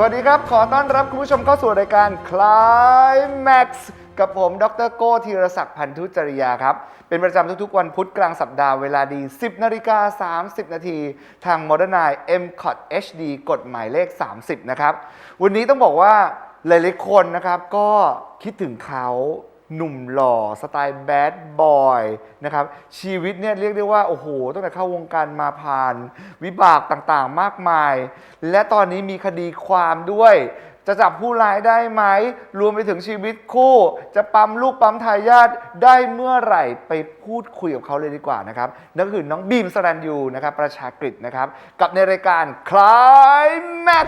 สวัสดีครับ ขอต้อนรับคุณผู้ชมเข้าสู่รายการ Climax กับผม ดรโก้ธีรศักดิ์พันธุจริยาครับ เป็นประจำทุกๆ วันพุธกลางสัปดาห์เวลาดี 10นาฬิกา30 นาทีทาง Modern Eye m c o t HD กฎหมายเลข 30 นะครับ วันนี้ต้องบอกว่าหลายๆคนนะครับก็คิดถึงเขา หนุ่มหล่อสไตล์แบดบอยนะครับชีวิตเนี่ยเรียกได้ว่า โอ้โหตั้งแต่เข้าวงการมาผ่าน วิบากต่างๆมากมาย และตอนนี้มีคดีความด้วย จะจับผู้ร้ายได้ไหม รวมไปถึงชีวิตคู่ จะปั๊มลูกปั๊มทายาทได้เมื่อไหร่ไปพูดคุยกับเขาเลยดีกว่านะครับนั่นก็คือน้องบีมสรันยูนะครับประชากฤษนะครับกับในรายการ Climax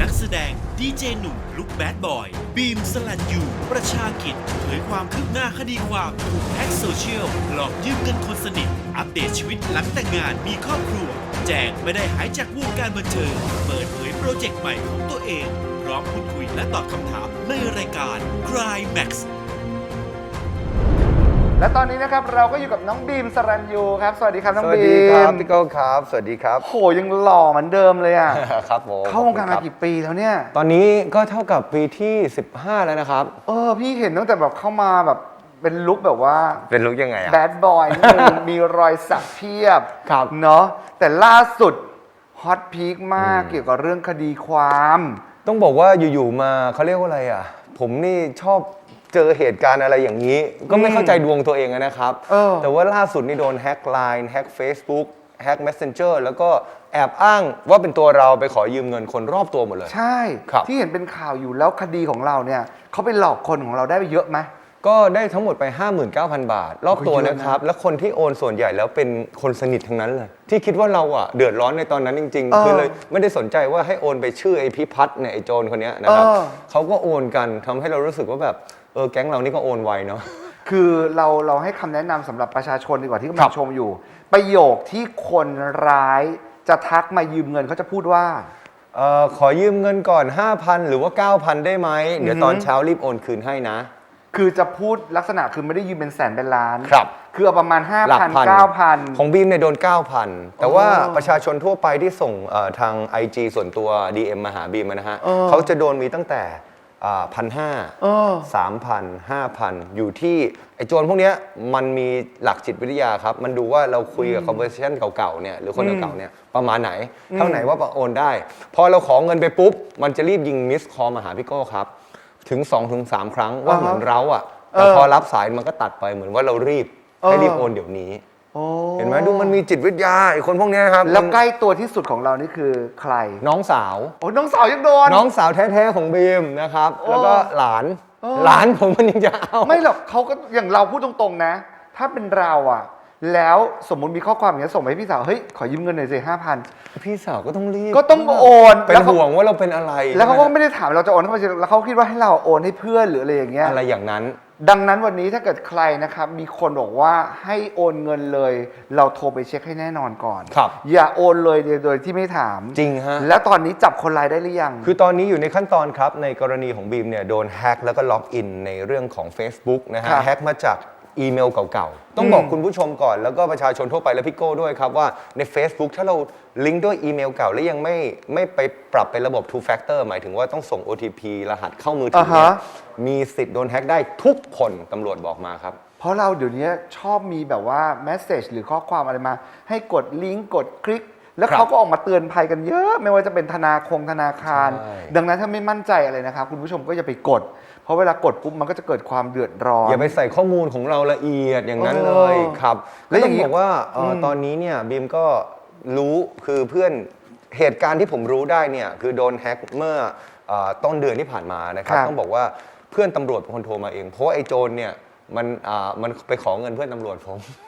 นักแสดงดีเจหนุ่มลุกแบดบอย บีมสลันยูประชากิจเผยความคืบหน้าคดีความถูกแฮ็กโซเชียลหลอกยืมเงินคนสนิท อัปเดตชีวิตหลังแต่งงานมีครอบครัว แจงไม่ได้หายจากวงการบันเทิงเปิดเผยโปรเจกต์ใหม่ของตัวเองพร้อมพูดคุยและตอบคำถามในรายการ Cry Max และตอนนี้นะครับเราก็อยู่กับน้องบีมสรันยูครับ สวัสดีครับน้องสวัสบีดีครับมพี่โก้ครับ สวัสดีครับ โหยังหล่อเหมือนเดิมเลยอะ ครับผมเข้าวงการขมาอบคุณคบกี่ปีแล้วเนี่ย ตอนนี้ก็เท่ากับปีที่ 15 แล้วนะครับ เออพี่เห็นตั้งแต่แบบเข้ามาแบบเป็นลุคแบบว่าเป็นลุกยังไงอะ แบดบอยนิดนึง มีรอยสักเพียบครับ เนาะแต่ล่าสุดฮอตพีคมากเกี่ยวกับเรื่องคดีความ ต้องบอกว่าอยู่ ๆ มาเขาเรียกว่าอะไรอะ ผมนี่ชอบ เจอเหตุการณ์อะไรอย่างนี้ ก็ไม่เข้าใจดวงตัวเองอะนะครับ เออ แต่ว่าล่าสุดนี่โดนแฮ็กไลน์แฮ็ก Facebook แฮ็ก Messenger แล้วก็แอบอ้างว่าเป็นตัวเราไปขอยืมเงินคนรอบตัวหมดเลย ใช่ ครับ ที่เห็นเป็นข่าวอยู่แล้วคดีของเราเนี่ยเขาไปหลอกคนของเราได้ไปเยอะไหม ก็ได้ทั้งหมดไป 59,000 บาท รอบตัวโอ้ยเยอะนะ นะครับ แล้วคนที่โอนส่วนใหญ่แล้วเป็นคนสนิททั้งนั้นเลย ที่คิดว่าเราอะเดือดร้อนในตอนนั้นจริง เออๆ คือเลยไม่ได้สนใจว่าให้โอนไปชื่อไอพิพัฒน์เนี่ยไอโจรคนเนี้ยนะครับเออ เขาก็โอนกันทำให้เรารู้สึกว่าแบบ เออแก๊งเรานี่ก็โอนไวเนาะ คือเราเราให้คำแนะนำสำหรับประชาชนดีกว่าที่กำครัลังบ ชมอยู่ ประโยคที่คนร้ายจะทักมายืมเงินเขาจะพูดว่า เออขอยืมเงินก่อน 5,000 หรือว่า 9,000 ได้ไหม เดี๋ยวตอนเช้ารีบโอนคืนให้นะ คือจะพูดลักษณะคือไม่ได้ยืมเป็นแสนเป็นล้านครับ คือเอาประมาณหลัก5,000พัน9,000 ของบีมเนี่ยโดน 9,000 แต่ว่าอ๋อประชาชนทั่วไปที่ส่งเอ่อทาง IG ส่วนตัว DM มาหาบีมอะนะฮะเออ เขาจะโดนมีตั้งแต่ พันห้าเออสามพันห้าพันอยู่ที่ไอ้โจรพวกเนี้ยมันมีหลักจิตวิทยาครับ มันดูว่าเราคุยกับ conversation เก่าๆเนี่ยหรือคนเก่าๆเนี่ยประมาณไหน เท่าไหนว่าโอนได้ พอเราขอเงินไปปุ๊บ มันจะรีบยิงมิสคอลมาหาพี่โก้ครับ ถึง2-3ครั้งว่าอ่าฮะเหมือนเราอะเออแต่พอรับสายมันก็ตัดไปเหมือนว่าเรารีบเออให้รีบโอนเดี๋ยวนี้โอ้ เห็นไหมดูมันมีจิตวิทยาไอ้คนพวกเนี้ยครับแล้วมันใกล้ตัวที่สุดของเรานี่คือใครน้องสาว โอ้น้องสาวยังโดน น้องสาวแท้ๆของบีมนะครับโอ้แล้วก็หลานเออหลานผมมันยังจะเอาไม่หรอกเขาก็อย่างเราพูดตรงๆนะ ถ้าเป็นเราอะแล้วสมมุติมีข้อความอย่างนี้ยส่งไปให้พี่สาวเฮ้ยขอยืมเงินหน่อยสิห้าพันพี่สาวก็ต้องรีบก็ต้องโอนเป็นแล้วเขาห่วงว่าเราเป็นอะไรแล้วเขาก็ใช่ไหมไม่ได้ถามเราจะโอนเข้าไปแล้วเขาคิดว่าให้เราโอนให้เพื่อนหรืออะไรอย่างเงี้ย อะไรอย่างนั้น ดังนั้นวันนี้ถ้าเกิดใครนะครับ มีคนบอกว่าให้โอนเงินเลย เราโทรไปเช็คให้แน่นอนก่อน ครับ อย่าโอนเลยโดยที่ไม่ถามจริงฮะ แล้วตอนนี้จับคนร้ายได้หรือยัง คือตอนนี้อยู่ในขั้นตอนครับ ในกรณีของบีมเนี่ยโดนแฮ็กแล้วก็ล็อกอินในเรื่องของ Facebook นะครัฮะบแฮ็กมาจาก อีเมลเก่าๆ ต้องบอกคุณผู้ชมก่อนแล้วก็ประชาชนทั่วไปและพี่โก้ด้วยครับว่าใน Facebook ถ้าเราลิงก์ด้วยอีเมลเก่า แล้วยังไม่ไม่ไปปรับเป็นระบบ two factor หมายถึงว่าต้องส่ง OTP รหัสเข้ามือถือเนี่ยอ่าฮะ มีสิทธิ์โดนแฮ็กได้ทุกคนตำรวจบอกมาครับ เพราะเราเดี๋ยวนี้ชอบมีแบบว่าแมสเซจหรือข้อความอะไรมา ให้กดลิงก์กดคลิก แล้วครับเขาก็ออกมาเตือนภัยกันเยอะ ไม่ว่าจะเป็นธนาคงธนาคาร ใช่ ดังนั้นถ้าไม่มั่นใจอะไรนะครับคุณผู้ชมก็อย่าไปกด เพราะเวลากดปุ๊บมันก็จะเกิดความเดือดร้อน อย่าไปใส่ข้อมูลของเราละเอียดอย่างนั้นเออเลยครับ แล้แล้ววอต้ย่าองงนี้บอกว่าเอ่ออมตอนนี้เนี่ยบีมก็รู้คือเพื่อนเหตุการณ์ที่ผมรู้ได้เนี่ยคือโดนแฮ็กเมื่อเอ่อต้นเดือนที่ผ่านมานะครับครับต้องบอกว่าเพื่อนตำรวจเป็นคนโทรมาเอง เพราะว่าไอ้โจรเนี่ยมันอ่ามันไปขอเงินเพื่อนตำรวจผมโอ้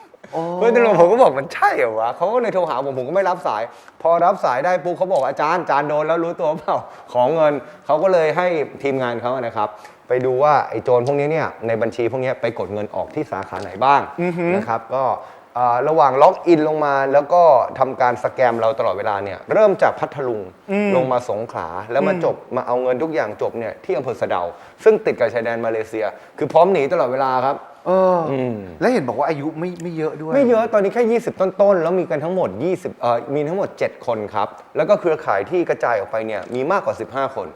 เพื่อนตำรวจผมก็บอกมันใช่เหรอวะเขาก็เลยโทรหาผมผมก็ไม่รับสาย พอรับสายได้ปุ๊บเขาบอกอาจารย์อาจารย์โดนแล้วรู้ตัวเปล่าขอเงินเขาก็เลยให้ทีมงานเขานะครับ ไปดูว่าไอ้โจรพวกนี้เนี่ยในบัญชีพวกนี้ไปกดเงินออกที่สาขาไหนบ้างนะครับ ก็อ่า ระหว่างล็อกอินลงมาแล้วก็ทำการสแกมเราตลอดเวลาเนี่ยเริ่มจากพัทลุงลงมาสงขลาแล้วมาจบมาเอาเงินทุกอย่างจบเนี่ยที่อำเภอสะเดา ซึ่งติดกับชายแดนมาเลเซีย คือพร้อมหนีตลอดเวลาครับเอออมแล้วเห็นบอกว่าอายุไม่ไม่เยอะด้วย ไม่เยอะตอนนี้แค่ 20 ต้นๆ แล้วมีกันทั้งหมด 20เอ่อมีทั้งหมด 7 คนครับ แล้วก็เครือข่ายที่กระจายออกไปเนี่ยมีมากกว่า 15 คน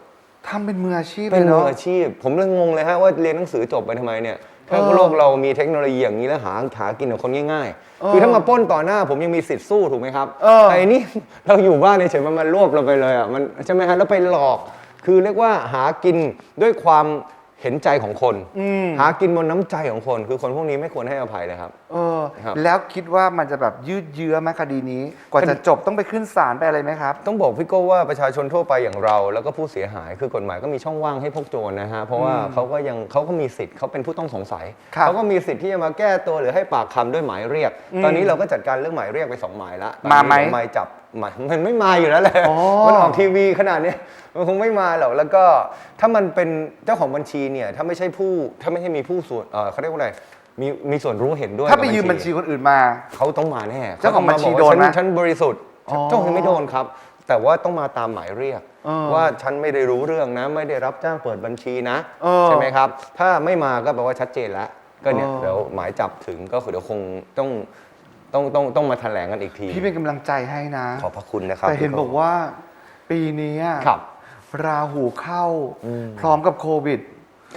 ทำเป็นมืออาชีพเป็นลยมือเนาะอาชีพ ผมเลยงงเลยฮะว่าเรียนหนังสือจบไปทำไมเนี่ย ถ้าเออโลกเรามีเทคโนโลยีอย่างนี้แล้วหาหากินกับคนง่ายเออๆคือถ้ามาปล้นต่อหน้าผมยังมีสิทธิ์สู้ถูกไหมครับเออแต่อันนี้เราอยู่บ้านเฉยๆมันมารวบเราไปเลยอะมันใช่ไหมฮะแล้วไปหลอก คือเรียกว่าหากินด้วยความ เห็นใจของคนหากินบนน้ำใจของคน คือคนพวกนี้ไม่ควรให้อภัยเลยครับ เออ ครับ แล้วคิดว่ามันจะแบบยืดเยื้อไหมคดีนี้ กว่าจะจบต้องไปขึ้นศาลไปอะไรไหมครับ ต้องบอกพี่โก้ว่าประชาชนทั่วไปอย่างเรา แล้วก็ผู้เสียหายคือกฎหมายก็มีช่องว่างให้พวกโจรนะฮะเพราะว่าเขาก็ยังเขาก็มีสิทธิ์เขาเป็นผู้ต้องสงสัยครับ เขาก็มีสิทธิ์ที่จะมาแก้ตัวหรือให้ปากคำด้วยหมายเรียก ตอนนี้เราก็จัดการเรื่องหมายเรียกไปสองหมายละมาไหมตอนนี้เดี๋ยวหมายจับห มายมันไม่มาอยู่แล้วแหละอ๋อ มันออกทีวีขนาดเนี้ยมันคงไม่มาหรอกแล้วก็ถ้ามันเป็นเจ้าของบัญชีเนี่ยถ้าไม่ใช่ผู้ถ้าไม่ใช่มีผู้ส่วนเอ่อเขาเรียกว่าอะไรมีมีส่วนรู้เห็นด้วยถ้าไปกับ ยืมบัญชีคนอื่นมา เขาต้องมาแน่เจ้าของบัญชีขโดต้อนงไหมมาบอกว่าฉันฉันบริสุทธิ์อ๋อเจ้าของไม่โดนครับ แต่ว่าต้องมาตามหมายเรียก เออว่าฉันไม่ได้รู้เรื่องนะ ไม่ได้รับจ้างเปิดบัญชีนะเออใช่ไหมครับ ถ้าไม่มาก็แปลว่าชัดเจนแล้วก็เนี่ยเออ เดี๋ยวหมายจับถึงก็คือเดี๋ยวคงต้อง ต้องต้องต้องมาแถลงกันอีกที พี่เป็นกำลังใจให้นะ ขอบพระคุณนะครับแต่เห็นบอกว่าปีนี้อะครับ ราหูเข้า อืมพร้อมกับโควิด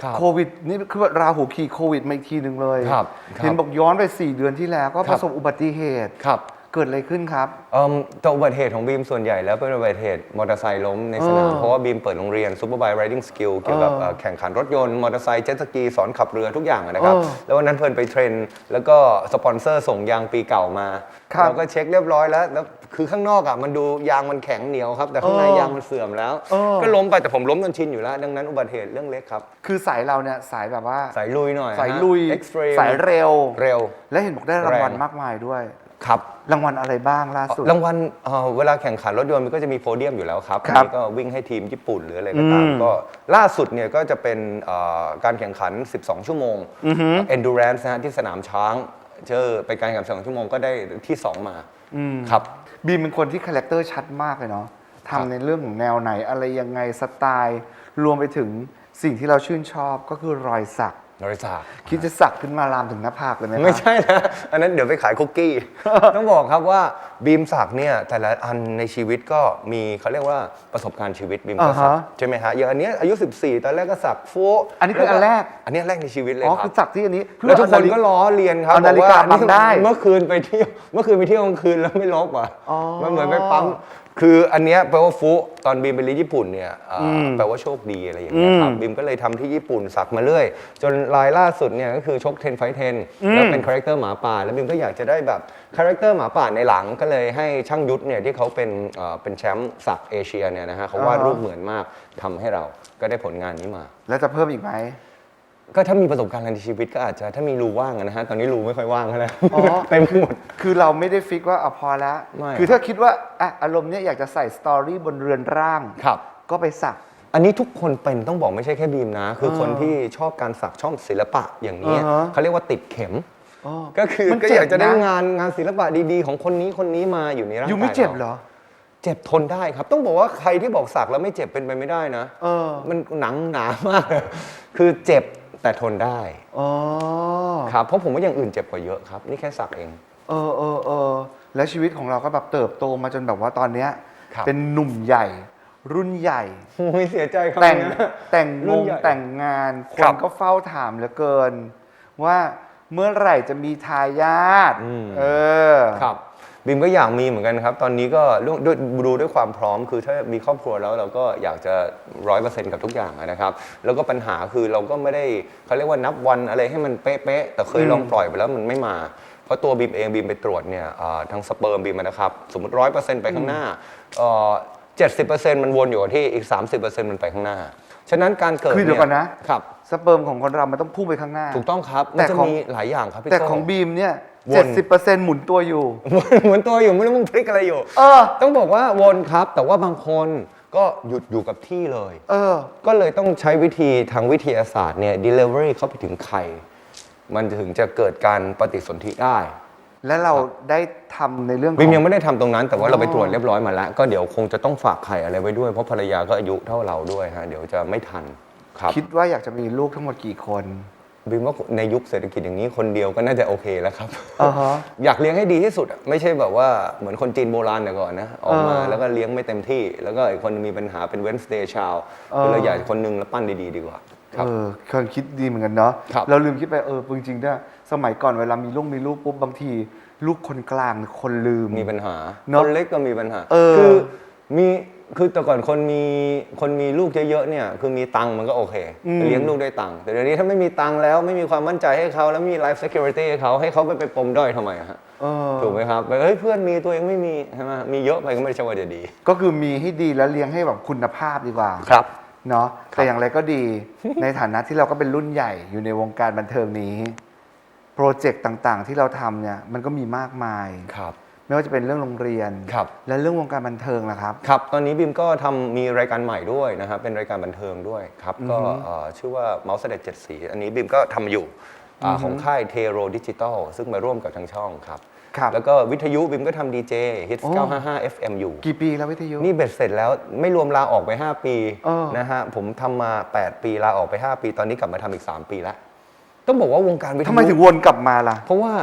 ครับโควิดนี่คือว่าราหูขี่โควิดมาอีกทีหนึ่งเลย ครับครับเห็นบอกย้อนไป 4 เดือนที่แล้วก็คปรับระสบอุบัติเหตุ ครับ เกิดอะไรขึ้นครับ เอิ่มแต่อุบัติเหตุของบีมส่วนใหญ่แล้วเป็นอุบัติเหตุมอเตอร์ไซค์ล้มในสนาม เออเพราะว่าบีมเปิดโรงเรียน Superbike Riding Skill เกี่ยวกับเออเอ่อแข่งขันรถยนต์ มอเตอร์ไซค์เจ็ตสกีสอนขับเรือทุกอย่างอะนะครับ เออแล้ววันนั้นเพลินไปเทรน แล้วก็สปอนเซอร์ส่งยางปีเก่ามาครับเราก็เช็คเรียบร้อยแล้วแล้วคือข้างนอกอะมันดูยางมันแข็งเหนียวครับแต่ข้างในเออยางมันเสื่อมแล้ว เออ ก็ล้มไปแต่ผมล้มจนชินอยู่แล้ว ดังนั้นอุบัติเหตุเรื่องเล็กครับคือสายเราเนี่ยสายแบบว่าสายลุยหน่อยสายลุย เอ็กซ์ตรีมสายเร็ว เร็ว และเห็นบอกได้รางวัลแรง มากมายด้วย ครับรางวัลอะไรบ้างล่าสุด รางวัลเอ่อเวลาแข่งขันรถยนต์มันก็จะมีโพเดียมอยู่แล้วครับครับอันนี้ก็วิ่งให้ทีมญี่ปุ่นหรืออะไรก็ตามอืมก็ล่าสุดเนี่ยก็จะเป็นเอ่อการแข่งขัน 12 ชั่วโมง endurance นะฮะที่สนามช้างเจอไปการแข่งขัน12ชั่วโมงก็ได้ที่ 2 มาครับ บีมเป็นคนที่คาแรคเตอร์ชัดมากเลยเนาะครับ ทำในเรื่องของแนวไหนอะไรยังไงสไตล์ รวมไปถึงสิ่งที่เราชื่นชอบก็คือรอยสัก บริษัทคิดจะสักขึ้นมาลามถึงหน้าผากเลยไหมครับไม่ใช่นะ อันนั้นเดี๋ยวไปขายคุกกี้ ต้องบอกครับว่าบีมสักเนี่ยแต่ละอันในชีวิตก็มีเขาเรียกว่าประสบการณ์ชีวิตบีมก็สักอ่าฮะใช่ไหมฮะอย่างอันเนี้ยอายุ 14 ตอนแรกก็สักฟูอันนี้คืออันแรก อันเนี้ยแรกในชีวิตเลยอ๋อครัคืบอสักที่อันนี้แล้วทุกคนเาาฬิก็ล้อเรียนครับเอานาฬิกาบอกว่บังได้ เมื่อคืนไปเที่ยวเมื่อคืนไปเที่ยวกลางคืนแล้วไม่ลบอะอ๋อมันเหมือนไปปั๊ม คืออันเนี้ยแปลว่าฟุตอนบีมไปเรียนญี่ปุ่นเนี่ยอ่าแปลว่าโชคดีอะไรอย่างเงี้ยครับอืมบีมก็เลยทำที่ญี่ปุ่นสักมาเรื่อย จนลายล่าสุดเนี่ยก็คือชก10ไฟ10แล้วเป็นคาแรคเตอร์หมาป่า แล้วบีมก็อยากจะได้แบบคาแรคเตอร์หมาป่าในหลังก็เลยให้ช่างยุทธเนี่ยที่เขาเป็นเอ่อเป็นแชมป์สักเอเชียเนี่ยนะฮะเขาวาดรูปเหมือนมากทำให้เราก็ได้ผลงานนี้มา แล้วจะเพิ่มอีกไหม ก็ถ้ามีประสบการณ์ในชีวิตก็อาจจะถ้ามีรูว่างอะนะฮะตอนนี้รูไม่ค่อยว่างแล้วอ๋อ เต็มไปหมด คือเราไม่ได้ฟิกว่าเอาพอแล้ว ไม่ คือถ้าคิดว่าอะอารมณ์เนี้ยอยากจะใส่สตอรี่บนเรือนร่าง ครับ ก็ไปสัก อันนี้ทุกคนเป็นต้องบอกไม่ใช่แค่บีมนะ คือเออคนที่ชอบการสักช่องศิลปะอย่างนี้ยอ่าฮะ เขาเรียกว่าติดเข็ม อ๋อก็คือมันก็เจ็บอยากจะได้นะงานงานศิลปะดีๆ ของคนนี้คนนี้มาอยู่ในร่างกายยูไม่เจ็บราเหรอ เจ็บทนได้ครับ ต้องบอกว่าใครที่บอกสักแล้วไม่เจ็บเป็นไปไม่ได้นะ เออ มันหนังหนามาก คือเจ็บ แต่ทนได้อ๋อครับเพราะผมว่าอย่างอื่นเจ็บกว่าเยอะครับ นี่แค่สักเอง เออเออเออแล้วชีวิตของเราก็แบบเติบโตมาจนแบบว่าตอนเนี้ยครับ เป็นหนุ่มใหญ่ รุ่นใหญ่ ไม่เสียใจครับแต่งเนี่ย แต่งรุ่งนงใหญ่แต่งงานคครันบก็เฝ้าถามเหลือเกิน ว่าเมื่อไหร่จะมีทายาทอืม เออ ครับ บิมก็อยากมีเหมือนกันครับ ตอนนี้ก็ด้วยด้วยดูด้วยความพร้อม คือถ้ามีครอบครัวแล้วเราก็อยากจะร้อยเปอร์เซ็นต์กับทุกอย่างนะครับ แล้วก็ปัญหาคือเราก็ไม่ได้เขาเรียกว่านับวันอะไรให้มันเป๊ะๆแต่เคยลองปล่อยไปแล้วมันไม่มา เพราะตัวบีมเองบีมไปตรวจเนี่ยอ่าทางสเปิร์มบีมอะนะครับสมมติร้อยเปอร์เซ็นต์ไปข้างหน้าเจ็ดสิบเปอร์เซ็นต์มันวนอยู่กับที่อีกสามสิบเปอร์เซ็นต์มันไปข้างหน้าฉะนั้นการเกิดคือเดี๋ยวก่อนนะครับสเปิร์มของคนเรามันต้องพุ่งไปข้างหน้า ถูกต้องครับแต่มันจะของมีหลายอย่างครับพี่แต่โก้ของบีมเนี่ย วน70%หมุนตัวอยู่เหมือนตัวอยู่ไม่รู้มึงพลิกอะไรอยู่ เออ ต้องบอกว่าวนครับ แต่ว่าบางคนก็หยุดอยู่กับที่เลย เออ ก็เลยต้องใช้วิธีทางวิทยาศาสตร์เนี่ย delivery เข้าไปถึงไข่มันถึงจะเกิดการปฏิสนธิได้ แล้วเราได้ทำในเรื่องขบิมองยังไม่ได้ทำตรงนั้นแต่ว่าเราไปอ๋อตรวจเรียบร้อยมาแล้ว ก็เดี๋ยวคงจะต้องฝากไข่อะไรไว้ด้วย เพราะภรรยาก็อายุเท่าเราด้วยฮะเดี๋ยวจะไม่ทันครับ คิดว่าอยากจะมีลูกทั้งหมดกี่คน บิมว่าในยุคเศรษฐกิจอย่างนี้คนเดียวก็น่าจะโอเคแล้วครับ อ่าฮะ อยากเลี้ยงให้ดีที่สุดอะไม่ใช่แบบว่าเหมือนคนจีนโบราณแต่ก่อนนะ ออกมาเออแล้วก็เลี้ยงไม่เต็มที่ แล้วก็อีกคนมีปัญหาเป็นเวนสเ a y ชาวเออเราอยากคนหนึงแล้วปั้นดีๆดีกว่าครับ เออคนคิดดีเหมือนกันเนาะครับ เราลืมคิดไปเออจริงๆด้วยสมัยก่อนเวลามีลูกมีลูกปุ๊บบางที ลูกคนกลางคนลืม มีปัญหาเนอะคนเล็กก็มีปัญหา เออคือมี คือแต่ก่อนคนมีคนมีลูกเยอะๆเนี่ยคือมีตังค์มันก็โอเคเลี้ยงลูกได้ตังค์แต่เดี๋ยวนี้ถ้าไม่มีตังค์แล้วไม่มีความมั่นใจให้เขาแล้วไม่มี life security ให้เขาให้เขาไปไปปมด้อยทำไมอะฮะเออถูกไหมครับแบบเฮ้ยเพื่อนมีตัวเองไม่มีใช่ไหมมีเยอะไปก็ไม่ใช่ว่าจะดี ก็คือมีให้ดีแล้วเลี้ยงให้แบบคุณภาพดีกว่า ครับ เนาะแต่อย่างไรก็ดี ในฐานะที่เราก็เป็นรุ่นใหญ่อยู่ในวงการบันเทิงนี้ โปรเจกต์ต่างๆ ที่เราทำเนี่ย มันก็มีมากมาย ครับ ไม่ว่าจะเป็นเรื่องโรงเรียน ครับ และเรื่องวงการบันเทิงนะครับ ครับ ตอนนี้บิมก็ทำมีรายการใหม่ด้วยนะครับ เป็นรายการบันเทิงด้วยครับ ก็เอ่อชื่อว่าเมาส์เสด็จเจ็ดสี อันนี้บิมก็ทำอยู่อาของค่ายเทโรดิจิตอลซึ่งมาร่วมกับทางช่องครับ ครับแล้วก็วิทยุบิมก็ทำดีเจฮิตโอ้ 955 FM อยู่ กี่ปีแล้ววิทยุ นี่เบ็ดเสร็จแล้วไม่รวมลาออกไป 5 ปีเออ นะฮะผมทำมา 8 ปีลาออกไป 5 ปี ตอนนี้กลับมาทำอีก 3 ปีแล้ว ต้องบอกว่าวงการวิทยุ ทำไมถึงวนกลับมาล่ะ เพราะว่า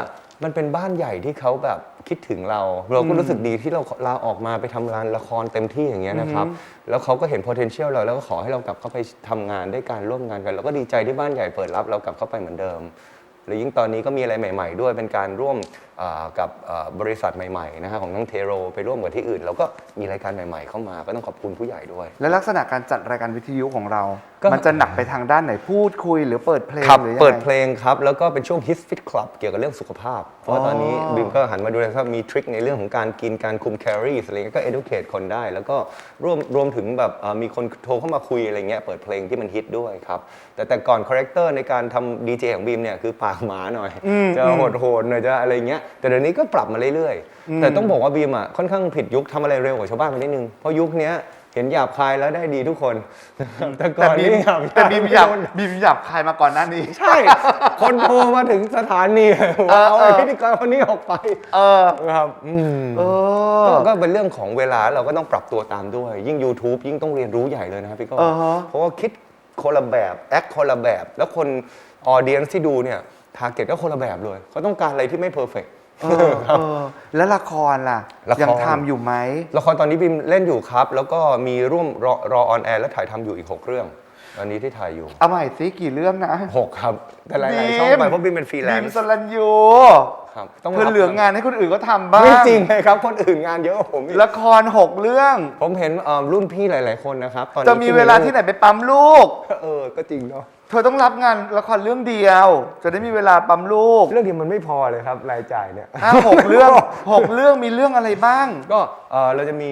มันเป็นบ้านใหญ่ที่เขาแบบคิดถึงเรา เราก็รู้สึกดีที่เราลาออกมาไปทำงานละครเต็มที่อย่างเงี้ยนะครับ แล้วเขาก็เห็น potential เราแล้วก็ขอให้เรากลับเข้าไปทำงานด้วยการร่วมงานกัน เราก็ดีใจที่บ้านใหญ่เปิดรับเรากลับเข้าไปเหมือนเดิมหรือยิ่งตอนนี้ก็มีอะไรใหม่ ๆ ด้วยเป็นการร่วมอ่า กับอ่าบริษัทใหม่ๆนะฮะของทั้งเทโรไปร่วมกับที่อื่นเราก็มีรายการใหม่ๆ เข้ามาก็ต้องขอบคุณผู้ใหญ่ด้วย และลักษณะการจัดรายการวิทยุของเราก็มันจะหนักไปทางด้านไหนพูดคุยหรือเปิดเพลงครับหรือยังไงเปิดเพลงครับ แล้วก็เป็นช่วง Hit Fit Club เกี่ยวกับเรื่องสุขภาพ เพราะว่าตอนนี้อ๋อบิมก็หันมาดูแลว่ามีทริคในเรื่องของการกินการคุมแคลอรี่อะไรเงี้ยก็ educate คนได้ แล้วก็รวมรวมถึงแบบเอ่อมีคนโทรเข้ามาคุยอะไรเงี้ยเปิดเพลงที่มันฮิตด้วยครับแต่แต่ก่อนคาแรคเตอร์ในการทำดีเจของบีมเนี่ยคือปากหมาหน่อยจะโหดๆหน่อยจะอะไรเงี้ยแต่เดี๋ยวนี้ก็ปรับมาเรื่อยๆ แต่ต้องบอกว่าบีมอะค่อนข้างผิดยุคทำอะไรเร็วกว่าชาวบ้านไปนิดนึง เพราะยุคเนี้ยเห็นหยาบคายแล้วได้ดีทุกคน แต่ก่แต่อนบีนี่มหยาบแต่บีมหยับไโดนบีมหยับใครมาก่อนหน้านี้ ใช่ คนโทรมาถึงสถานีว่าเอาไอ้พิธีกรคนนี้ออกไป เออครับอืมเอก็อก็เป็นเรื่องของเวลาเราก็ต้องปรับตัวตามด้วย ยิ่ง YouTube ยิ่งต้องเรียนรู้ใหญ่เลยนะครับพี่ก้องอ่าฮะเพราะว่าคิดคนละแบบ แอคคนละแบบ แล้วคนออเดียนที่ดูเนี่ยทาร์เก็ตก็คนละแบบเลยเขาต้องการอะไรที่ไม่เพอร์เฟก เออเออแล้วละครล่ะ ละคร ยังทำอยู่ไหม ละครตอนนี้บิมเล่นอยู่ครับ แล้วก็มีร่วมรอรอออนแอร์และถ่ายทำอยู่อีก 6 เรื่องตอนนี้ที่ถ่ายอยู่เอาใหม่ซิกี่เรื่องนะ6ครับ แต่หลายๆช่องไปเพราะบิมเป็นฟรีแลบีนมซ์สลันยูครับต้องเพื่อรับเหลืองานให้คนอื่นก็ทำบ้างไม่จริงเลยครับคนอื่นงานเยอะกว่าผมอีกละครหกเรื่อง ผมเห็นเอ่อรุ่นพี่หลาย ๆ คนนะครับตอนนี้จะมีเวลาที่ไหนไปปั๊มลูก เออก็จริงเนาะ เธอต้องรับงานละครเรื่องเดียว จะได้มีเวลาปั๊มลูกเรื่องเดียวมันไม่พอเลยครับรายจ่ายเนี่ยอะหกเรื่องหกเรื่องมีเรื่องอะไรบ้าง ก็เอ่อเราจะมี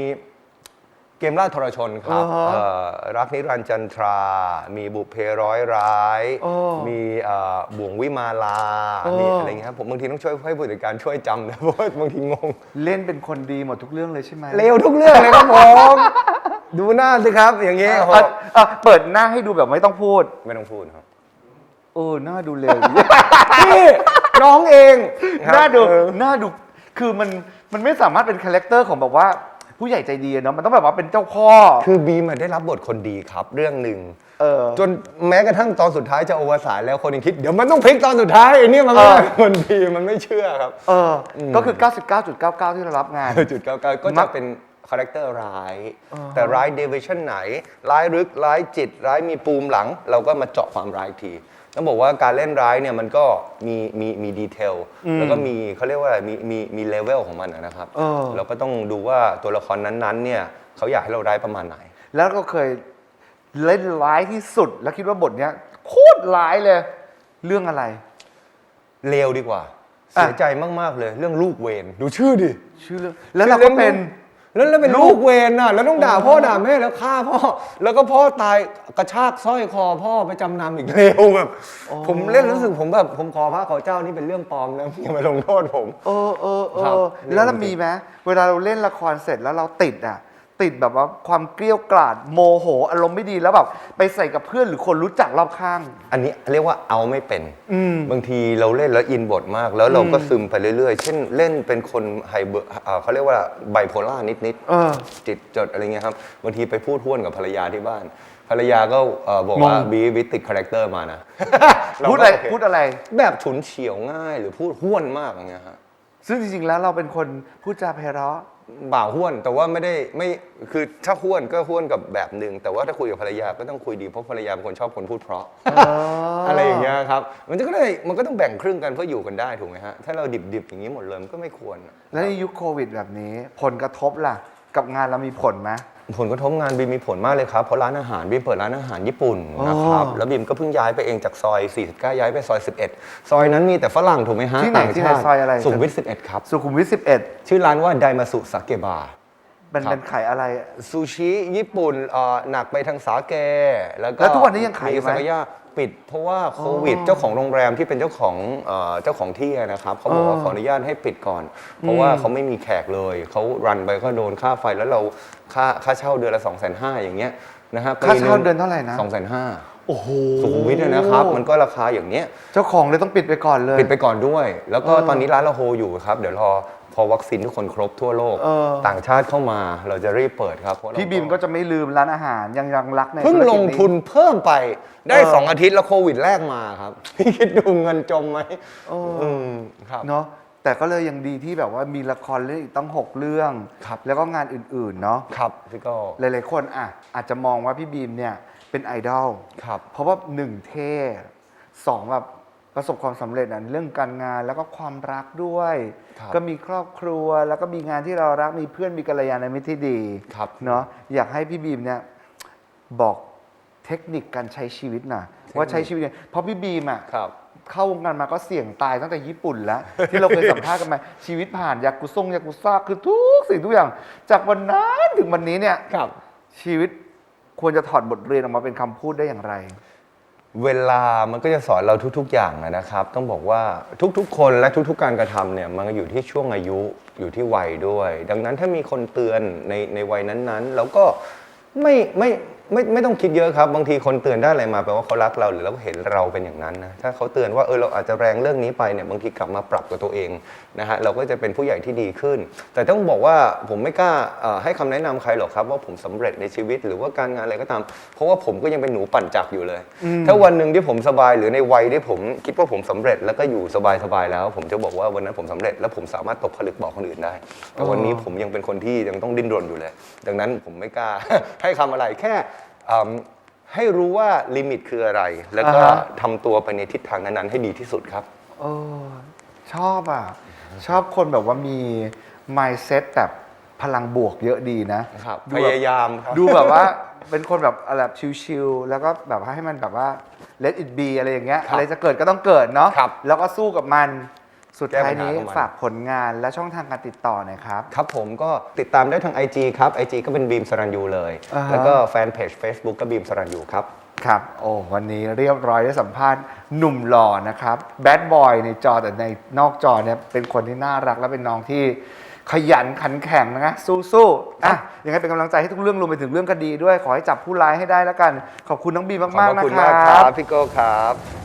เกมล่าทรชนครับอ่าฮะเอ่อรักนิรันดร์จันทรา มีบุพเพร้อยร้ายโอ้มีเอ่อบ่วงวิมาลาโอ้มีอะไรเงี้ยครับผมบางทีต้องช่วยให้ผู้จัดการช่วยจำนะเพราะว่าบางทีงง เล่นเป็นคนดีหมดทุกเรื่องเลยใช่ไหมเร็วทุกเรื่องเลยครับผม ดูหน้าสิครับ อย่างงี้อะอะอะเปิดหน้าให้ดูแบบไม่ต้องพูดไม่ต้องพูดครับเออหน้าดูเร็วพี่น้องเองครับหน้าดูเออหน้าดู คือมัน มันไม่สามารถเป็นคาแรคเตอร์ของแบบว่า ผู้ใหญ่ใจดีอะเนาะมันต้องแบบว่าเป็นเจ้าพ่อ คือบีมอะได้รับบทคนดีครับ เรื่องหนึ่งเออ จนแม้กระทั่งตอนสุดท้ายจะโอวสานแล้วคนยังคิด เดี๋ยวมันต้องพลิกตอนสุดท้ายไอ้เนี่ยมันไม่เออได้คนดีมันไม่เชื่อครับ เอออก็คือ 99.99 ที่เรารับงาน จุดเก้าเก้าก็มัจะก เป็นคาแรคเตอร์ร้ายอ่าฮะแต่ร้ายเดเวชั่นไหน ร้ายลึก ร้ายจิต ร้ายมีปูมหลัง เราก็มาเจาะความร้ายอีกที ต้องบอกว่าการเล่นร้ายเนี่ยมันก็มีมีมีดีเทลแล้วก็มีเขาเรียกว่ามีมีมีเลเวลของมันอะนะครับเออ เราก็ต้องดูว่าตัวละครนั้นๆเนี่ยเขาอยากให้เราร้ายประมาณไหน แล้วก็เคยเล่นร้ายที่สุด แล้วคิดว่าบทเนี้ยโคตรร้ายเลย เรื่องอะไร เลวดีกว่า อะ เสียใจมากๆเลย เรื่องลูกเวรดูชื่อดิชื่อเรื่องแล้วเราก็เป็น แล้วแล้วเป็นลูกเวรน่ะแล้วต้องด่าพ่อด่าแม่แล้วฆ่าพ่อ แล้วก็พ่อตายกระชากสร้อยคอพ่อไปจำนำอีกเร็วแบบผมเล่นรู้สึกผมแบบผมขอพระขอเจ้านี่เป็นเรื่องปลอมนะอย่ามาลงโทษผม เออเออเอครับ อแล้วเรามีไหมเวลาเราเล่นละครเสร็จแล้วเราติดอะ ติดแบบว่าความเกลี้ยวกล่อดโมโห อารมณ์ไม่ดีแล้วแบบไปใส่กับเพื่อนหรือคนรู้จักรอบข้าง อันนี้เรียกว่าเอาไม่เป็น อืม บางทีเราเล่นแล้วอินบทมาก แล้วเราก็ซึมไปเรื่อยๆ เช่นเล่นเป็นคนไฮเบอร์อ่าเขาเรียกว่าไบโพล่านิดเออ ๆ จิตจดอะไรเงี้ยครับบางทีไปพูดห้วนกับภรรยาที่บ้าน ภรรยาก็เอ่อบอกว่างง บีบีติดคาแรคเตอร์มานะเราพูดก็อะไรโเคพูดอะไร แบบฉุนเฉียวง่ายหรือพูดห้วนมากอย่างเงี้ยฮะ ซึ่งจริงๆแล้วเราเป็นคนพูดจาไพเราะ บ่าวห้วนแต่ว่าไม่ได้ไม่คือถ้าห้วนก็ห้วนกับแบบหนึ่งแต่ว่าถ้าคุยกับภรรยาก็ต้องคุยดีเพราะภรรยาเป็นคนชอบคนพูดเพราะอะไรอย่างเงี้ยครับมันก็เลยมันก็ต้องแบ่งครึ่งกันเพื่ออยู่กันได้ถูกไหมฮะถ้าเราดิบๆอย่างนี้หมดเลยมันก็ไม่ควร แล้วในยุคโควิดแบบนี้ ผลกระทบล่ะ กับงานเรามีผลไหม ผลกระทบงานบีมมีผลมากเลยครับ เพราะร้านอาหารบีมเปิดร้านอาหารญี่ปุ่นนะครับอ๋อแล้วบีมก็เพิ่งย้ายไปเองจากซอย 49 ย้ายไปซอย 11 ซอยนั้นมีแต่ฝรั่งถูกไหมฮะที่ไหนต่างที่ไหนชาติซอยอะไร สุขุมวิท11 ครับ สุขุมวิท11 ชื่อร้านว่าไดมาสุสาเกบามันครับเป็นขายอะไรซูชิญี่ปุ่นเอ่อหนักไปทางสาเกแล้วก็แล้วทุกวันนี้ยังขายอยู่ไหมสักยะ ปิด เพราะว่าโควิดอ๋อเจ้าของโรงแรมที่เป็นเจ้าของเอ่อเจ้าของที่อะนะครับเขาบอกว่าอ๋อขออนุญาตให้ปิดก่อน เพราะว่าเขาไม่มีแขกเลยเขารันไปก็โดนค่าไฟแล้วเราค่าค่าเช่าเดือนละ2 5 0 0 0อย่างเงี้ยนะฮะค่าเช่าเดือนเท่าไหร่นะสองแสนห้าโอ้โหสุขุมวิทเนี่ยนะครับมันก็ราคาอย่างเนี้ย เจ้าของเลยต้องปิดไปก่อนเลย ปิดไปก่อนด้วย แล้วก็เออตอนนี้ร้านเราโฮอยู่ครับ เดี๋ยวรอ พอวัคซีนทุกคนครบทั่วโลก เออ ต่างชาติเข้ามาเราจะรีบเปิดครับเพราะเราพี่บีมก็จะไม่ลืมร้านอาหาร ยังยังรักในเพิ่งธุรลกิจงนี้ทุนเพิ่มไปได้เออสองอาทิตย์แล้วโควิดแรกมาครับ พี่คิดดูเงินจมไหมเอออืมครับ เนาะแต่ก็เลยยังดีที่แบบว่ามีละครเรื่องอีกตั้ง6เรื่อง ครับ แล้วก็งานอื่นๆเนาะครับพี่ก็หลาย ๆ คนอะอาจจะมองว่าพี่บีมเนี่ยเป็นไอดอล ครับ เพราะว่าหนึ่งเท่สองแบบ ประสบความสำเร็จอะเรื่องการงานแล้วก็ความรักด้วยครับก็มีครอบครัวแล้วก็มีงานที่เรารักมีเพื่อนมีกัลยาณมิตรที่ดีครับเนาะอยากให้พี่บีมเนี่ยบอกเทคนิคการใช้ชีวิตหน่อยว่าใช้ชีวิตเนี่ยเพราะพี่บีมอะครับเข้าวงการมาก็เสี่ยงตายตั้งแต่ญี่ปุ่นแล้ว ที่เราเคยสัมภาษณ์กันมาชีวิตผ่านยากุซ่งยากุซ่าคือทุกสิ่งทุกอย่าง จากวันนั้นถึงวันนี้เนี่ยครับชีวิตควรจะถอดบทเรียนออกมาเป็นคำพูดได้อย่างไร เวลามันก็จะสอนเราทุก ๆ อย่างนะครับ ต้องบอกว่าทุกๆ คนและทุก ๆ การกระทำเนี่ยมันอยู่ที่ช่วงอายุอยู่ที่วัยด้วย ดังนั้นถ้ามีคนเตือนในในวัยนั้นๆ แล้วก็ไม่ไม่ไม่ไม่ต้องคิดเยอะครับ บางทีคนเตือนได้อะไรมาแปลว่าเขารักเราหรือเราเห็นเราเป็นอย่างนั้นนะถ้าเขาเตือนว่าเออเราอาจจะแรงเรื่องนี้ไปเนี่ยบางทีกลับมาปรับกับตัวเองนะฮะเราก็จะเป็นผู้ใหญ่ที่ดีขึ้น แต่ต้องบอกว่าผมไม่กล้าเอ่อให้คำแนะนำใครหรอกครับ ว่าผมสำเร็จในชีวิตหรือว่าการงานอะไรก็ตาม เพราะว่าผมก็ยังเป็นหนูปั่นจักรอยู่เลย ถ้าวันหนึ่งที่ผมสบายหรือในวัยที่ผมคิดว่าผมสำเร็จแล้วก็อยู่สบายๆแล้ว ผมจะบอกว่าวันนั้นผมสำเร็จแล้วผมสามารถตกผลึกบอกคนอื่นได้ แต่วันนี้ผมยังเป็นคนที่ยังต้องดิ้นรนอยู่เลย ดังนั้นผมไม่กล้าให้คำอะไรแค่อืม ให้รู้ว่าลิมิตคืออะไร แล้วก็อ่าฮะ ทำตัวไปในทิศทางนั้นๆให้ดีที่สุดครับ เออชอบอะ ชอบคนแบบว่ามี mindset แบบพลังบวกเยอะดีนะครับดูพแบบยายามครับ ดูแบบว่าเป็นคนแบบอะไรแบบชิลๆแล้วก็แบบให้มันแบบว่า let it be อะไรอย่างเงี้ย ครับอะไรจะเกิดก็ต้องเกิดเนาะครับแล้วก็สู้กับมัน สุดแก้ปัท้ายญหานี้ของมันฝากผลงานและช่องทางการติดต่อหน่อยครับ ครับผมก็ติดตามได้ทาง IG ครับ IG ก็เป็นบีมสรันยูเลย อ่าฮะ แล้วก็แฟนเพจ Facebook ก็บีมสรันยูครับ ครับ โอ้ วันนี้เรียบร้อยได้สัมภาษณ์หนุ่มหล่อนะครับแบดบอยในจอแต่ในนอกจอเนี่ยเป็นคนที่น่ารักและเป็นน้องที่ขยันขันแข็งนะสู้ๆอะยังไงเป็นกำลังใจให้ทุกเรื่องรวมไปถึงเรื่องคดีด้วย ขอให้จับผู้ร้ายให้ได้แล้วกัน ขอบคุณน้องบีมขอบมากพๆระนะคุณคมากครัรับบ พี่โก้ครับ